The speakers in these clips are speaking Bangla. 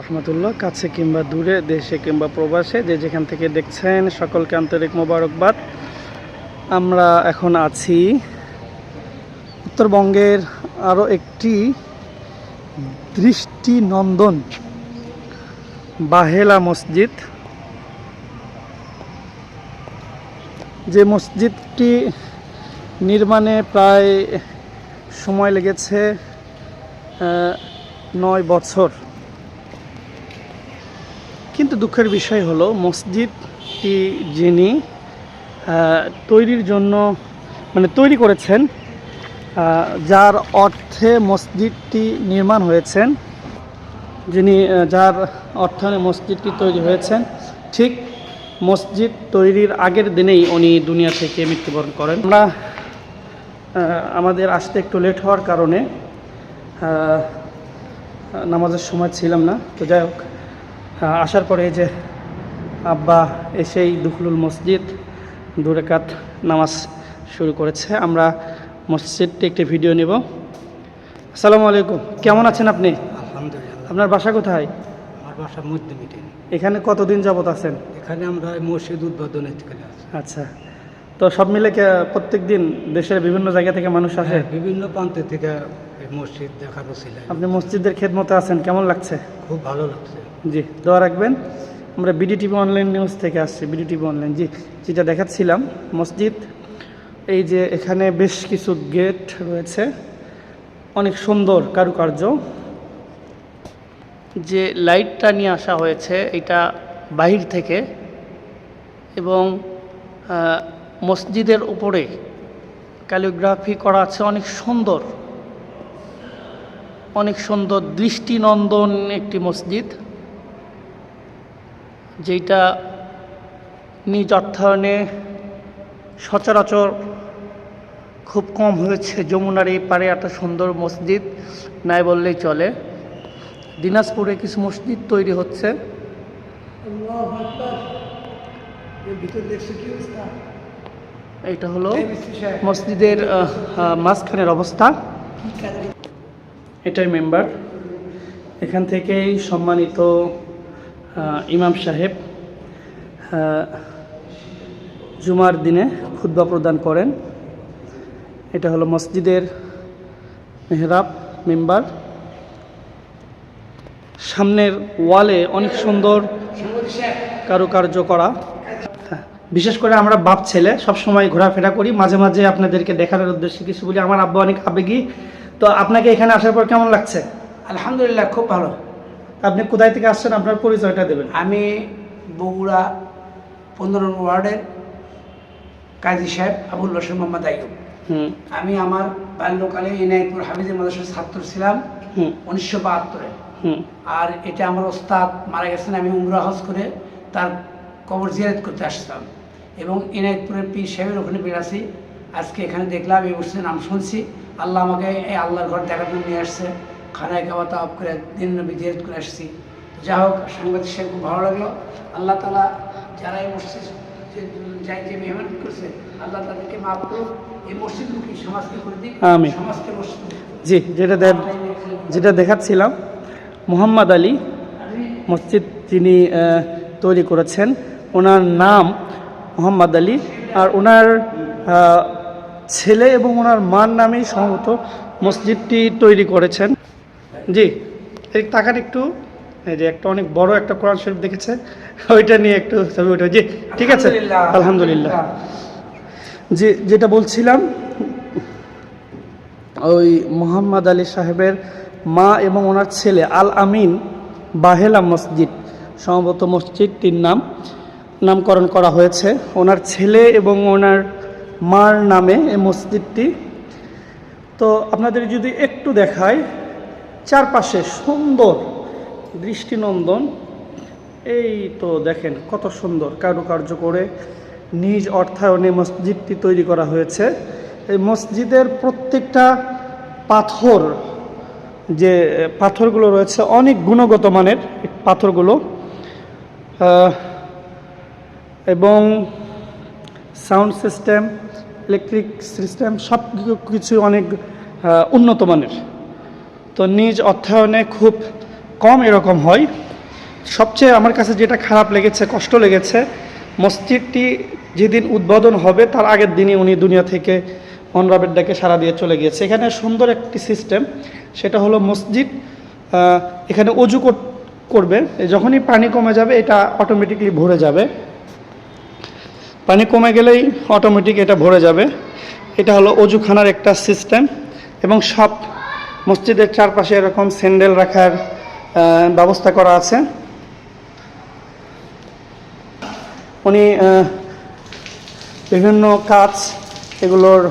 রহমতুল্লাহ, কাছে কিংবা দূরে, দেশে কিংবা প্রবাসে, যে যেখান থেকে দেখছেন সকলকে আন্তরিক মোবারকবাদ। আমরা এখন আছি উত্তরবঙ্গের আরও একটি দৃষ্টিনন্দন বাহেলা মসজিদ। যে মসজিদটি নির্মাণে প্রায় সময় লেগেছে নয় বছর। কিন্তু দুঃখের বিষয় হলো মসজিদটি যিনি তৈরির জন্য মানে তৈরি করেছেন যার অর্থে মসজিদটি নির্মাণ হয়েছেন, যিনি যার অর্থায়নে মসজিদটি তৈরি হয়েছেন, ঠিক মসজিদ তৈরির আগের দিনেই উনি দুনিয়া থেকে মৃত্যুবরণ করেন। আমরা আমাদের আসতে একটু লেট হওয়ার কারণে নামাজের সময় ছিলাম না, তো যাই হোক। আসার পরে এই যে আব্বা এসেই দুখলুল মসজিদ দুরেকাত নামাজ শুরু করেছে। আমরা মসজিদটি একটি ভিডিও নেব। আসসালামু আলাইকুম কেমন আছেন আপনি? আলহামদুলিল্লাহ। আপনার বাসা কোথায়? আমার বাসা মধ্যে মিটিং এখানে কতদিন যাবত আছেন? এখানে আমরা মসজিদ উদ্বোধনের থেকে আচ্ছা তো সব মিলে প্রত্যেক দিন দেশের বিভিন্ন জায়গা থেকে মানুষ আসে? হ্যাঁ, বিভিন্ন প্রান্ত থেকে মসজিদ দেখার ছিল আপনি মসজিদের খেদমতে আছেন কেমন লাগছে? খুব ভালো লাগছে। জি, দোয়া রাখবেন। আমরা বিডিটিভি অনলাইন নিউজ থেকে আসছি বিডিটিভি অনলাইন জি, যেটা দেখাচ্ছিলাম, মসজিদ। এই যে এখানে বেশ কিছু গেট রয়েছে, অনেক সুন্দর কারুকার্য। যে লাইটটা নিয়ে আসা হয়েছে, এটা বাহির থেকে এবং মসজিদের উপরে ক্যালিগ্রাফি করা আছে, অনেক সুন্দর। অনেক সুন্দর দৃষ্টিনন্দন একটি মসজিদ। যেটা নিজ অর্থায়নে সচরাচর খুব কম হয়েছে যমুনার এই পারে একটা সুন্দর মসজিদ নাই বললেই চলে। দিনাজপুরে কিছু মসজিদ তৈরি হচ্ছে। এটা হলো মসজিদের মাঝখানের অবস্থা। এটাই মেম্বার। এখান থেকেই সম্মানিত ইমাম সাহেব জুমার দিনে খুদ্া প্রদান করেন। এটা হলো মসজিদের মেহরাব মেম্বার। সামনের ওয়ালে অনেক সুন্দর কারুকার্য করা। বিশেষ করে আমরা বাপ ছেলে, সব সময় ঘোরাফেরা করি। মাঝে মাঝে আপনাদেরকে দেখানোর উদ্দেশ্যে কিছু বলি। আমার আব্বা অনেক আবেগী। তো আপনাকে এখানে আসার পর কেমন লাগছে? আলহামদুলিল্লাহ, খুব ভালো। আপনি কোথায় থেকে আসছেন? আপনার পরিচয়টা দেবেন। আমি বগুড়া পনেরো নম্বর ওয়ার্ডের কাজী সাহেব আবুল রসুল মোহাম্মদ আইয়ুব। হুম। আমি আমার বাল্যকালে এনায়তপুর হাফিজের মাদ্রাসার ছাত্র ছিলাম উনিশশো বাহাত্তরে। হুম। আর এটা আমার ওস্তাদ মারা গেছেন আমি উমরা হজ করে তার কবর জিয়ারত করতে আসতাম এবং এনায়তপুরের পীর সাহেবের ওখানে বেড়াছি আজকে এখানে দেখলাম এই মসজিদের নাম শুনছি। আল্লাহ আমাকে এই আল্লাহর ঘর দেখার জন্য নিয়ে আসছে। খানায় খাওয়া তাওয়াব করে দিন নবী করে আসছি। যা হোক সাংবাদিক সাহেব খুব ভালো লাগল। আল্লাহ তালা যারা এই মসজিদ যাই যে মেহনত করছে আল্লাহ তাদেরকে মাফ করুক। এই মসজিদমুখী সমাজকে করে দিক। সমাজকে মসজিদ জি যেটা যেটা দেখাচ্ছিলাম মোহাম্মদ আলী মসজিদ যিনি তৈরি করেছেন। ওনার নাম মোহাম্মদ আলী। আর ওনার ছেলে এবং ওনার মার নামেই সম্ভবত মসজিদটি তৈরি করেছেন। জি এই টাকার একটু। এই যে একটা অনেক বড় একটা কোরআন শরীফ দেখেছে ওইটা নিয়ে একটু ছবি ওঠে জি ঠিক আছে। আলহামদুলিল্লাহ। যে যেটা বলছিলাম ওই মোহাম্মদ আলী সাহেবের মা এবং ওনার ছেলে আল আমিন বাহেলা মসজিদ সম্ভবত মসজিদটির নাম নামকরণ করা হয়েছে। ওনার ছেলে এবং ওনার মার নামে এই মসজিদটি। তো আপনাদের যদি একটু দেখায় চারপাশে সুন্দর দৃষ্টিনন্দন। এই তো দেখেন কত সুন্দর কারুকার্য করে নিজ অর্থায়নে মসজিদটি তৈরি করা হয়েছে। এই মসজিদের প্রত্যেকটা পাথর যে, পাথরগুলো রয়েছে অনেক গুণগত মানের পাথরগুলো। এবং সাউন্ড সিস্টেম, ইলেকট্রিক সিস্টেম সব কিছু অনেক উন্নত মানের। তো নিজ অর্থায়নে খুব কম এরকম হয়। সবচেয়ে আমার কাছে যেটা খারাপ লেগেছে, কষ্ট লেগেছে, মসজিদটি যেদিন উদ্বোধন হবে তার আগের দিনই উনি দুনিয়া থেকে অনরাবের ডাকে সারা দিয়ে চলে গিয়েছে। এখানে সুন্দর একটি সিস্টেম, সেটা হলো মসজিদ এখানে অজু করবে যখনই পানি কমে যাবে এটা অটোমেটিকলি ভরে যাবে। পানি কমে গেলেই অটোমেটিক এটা ভরে যাবে। এটা হলো অজুখানার একটা সিস্টেম এবং সব মসজিদের চারপাশে এরকম স্যান্ডেল রাখার ব্যবস্থা করা আছে। উনি বিভিন্ন কাজ এগুলোর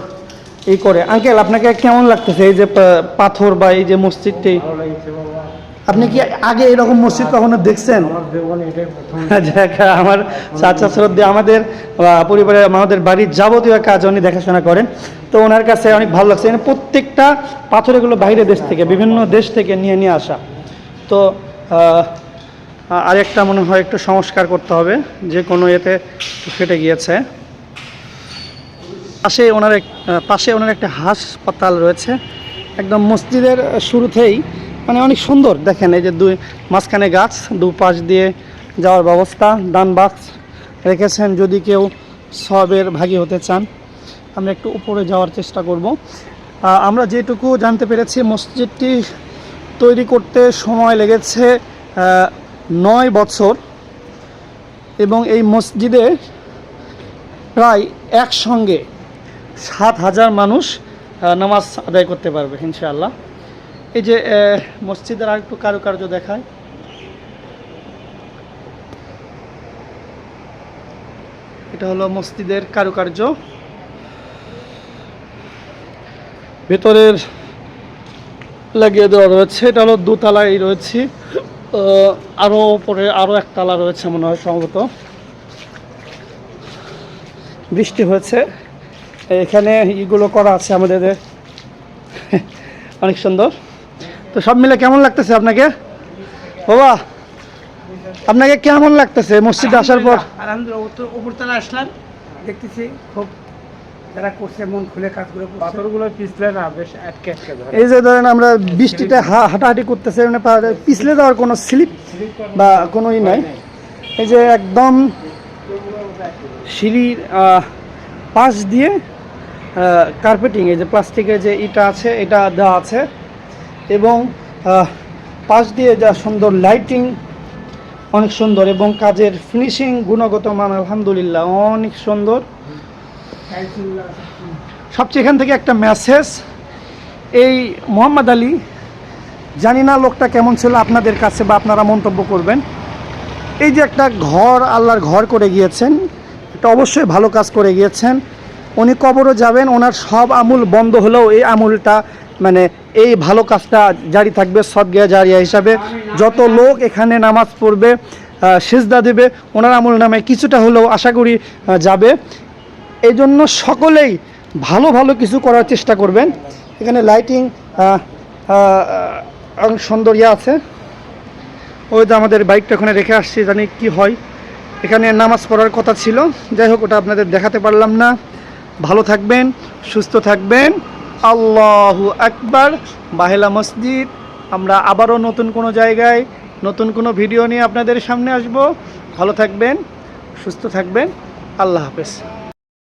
ই করে। আঙ্কেল আপনাকে কেমন লাগতেছে এই যে পাথর বা এই যে মসজিদটি? আপনি কি আগে এরকম মসজিদ কখনো দেখছেন? আমার চাচা শ্রদ্ধে আমাদের পরিবারের আমাদের বাড়ির যাবতীয় কাজ উনি দেখাশোনা করেন। তো ওনার কাছে অনেক ভালো লাগছে। এখানে প্রত্যেকটা পাথর এগুলো বাইরে দেশ থেকে, বিভিন্ন দেশ থেকে নিয়ে নিয়ে আসা। তো আরেকটা মনে হয় একটু সংস্কার করতে হবে, যে কোনো এতে ফেটে গিয়েছে। পাশে ওনার এক পাশে ওনার একটা হাসপাতাল রয়েছে। একদম মসজিদের শুরুতেই মানে অনেক সুন্দর, দেখেন এই যে দুই, মাঝখানে গাছ দু পাশ দিয়ে যাওয়ার ব্যবস্থা, ডান বাক্স রেখেছেন। যদি কেউ সবের ভাগী হতে চান আমরা একটু উপরে যাওয়ার চেষ্টা করব। আমরা যেটুকু জানতে পেরেছি, মসজিদটি তৈরি করতে সময় লেগেছে নয় বছর এবং এই মসজিদে প্রায় একসঙ্গে সাত হাজার মানুষ নামাজ আদায় করতে পারবে, ইনশাআল্লাহ। এই যে মসজিদের আর একটু কারুকার্য দেখায়। এটা হলো মসজিদের কারুকার্য। ভেতরের লাগিয়ে দেওয়া রয়েছে এটা হলো দোতলায় রয়েছে। আহ, আরও পরে আরও একতলা রয়েছে মনে হয় সম্ভবত। বৃষ্টি হয়েছে। এখানে ইগুলো করা আছে আমাদের। অনেক সুন্দর। তো সব মিলে কেমন লাগতেছে আপনাকে? বাবা আপনাকে কেমন লাগতেছে? মসজিদে আসার পর? আলহামদুলিল্লাহ উপরতলা আসলাম দেখতেছি খুব যারা করছে মন খুলে কাজগুলো পাথরগুলো পিছলে না বেশ আটকে আটকে ধরে। এই যে ধরেন আমরা বৃষ্টিতে হা- হাঁটাহাঁটি করতেছে মানে পিছলে দেওয়ার কোনো স্লিপ বা কোনো ই নাই। এই যে একদম সিঁড়ির পাশ দিয়ে কার্পেটিং এই যে প্লাস্টিকের যে ইটা আছে এটা দেওয়া আছে। এবং পাশ দিয়ে যা সুন্দর লাইটিং অনেক সুন্দর। এবং কাজের ফিনিশিং গুণগত মান আলহামদুলিল্লাহ অনেক সুন্দর। সবচেয়ে এখান থেকে একটা মেসেজ এই মোহাম্মদ আলী, জানি না লোকটা কেমন ছিল আপনাদের কাছে বা আপনারা মন্তব্য করবেন। এই যে একটা ঘর, আল্লাহর ঘর করে গিয়েছেন, এটা অবশ্যই ভালো কাজ করে গিয়েছেন। উনি কবরও যাবেন, ওনার সব আমূল বন্ধ হলেও এই আমূলটা মানে এই ভালো কাজটা জারি থাকবে সদগিয়া জারিয়া হিসাবে। যত লোক এখানে নামাজ পড়বে সেজদা দেবে, ওনার আমূল নামে কিছুটা হলেও আশা করি যাবে। এই জন্য সকলেই ভালো ভালো কিছু করার চেষ্টা করবেন। এখানে লাইটিং অনেক সুন্দর ইয়ে আছে। ওই যে আমাদের বাইকটা ওখানে রেখে আসছি, জানি কি হয়। এখানে নামাজ পড়ার কথা ছিল। যাই হোক, ওটা আপনাদের দেখাতে পারলাম না। ভালো থাকবেন, সুস্থ থাকবেন। আল্লাহু আকবার। বাহেলা মসজিদ। আমরা আবারও নতুন কোনো জায়গায়, নতুন কোনো ভিডিও নিয়ে আপনাদের সামনে আসব। ভালো থাকবেন, সুস্থ থাকবেন। আল্লাহ হাফেজ।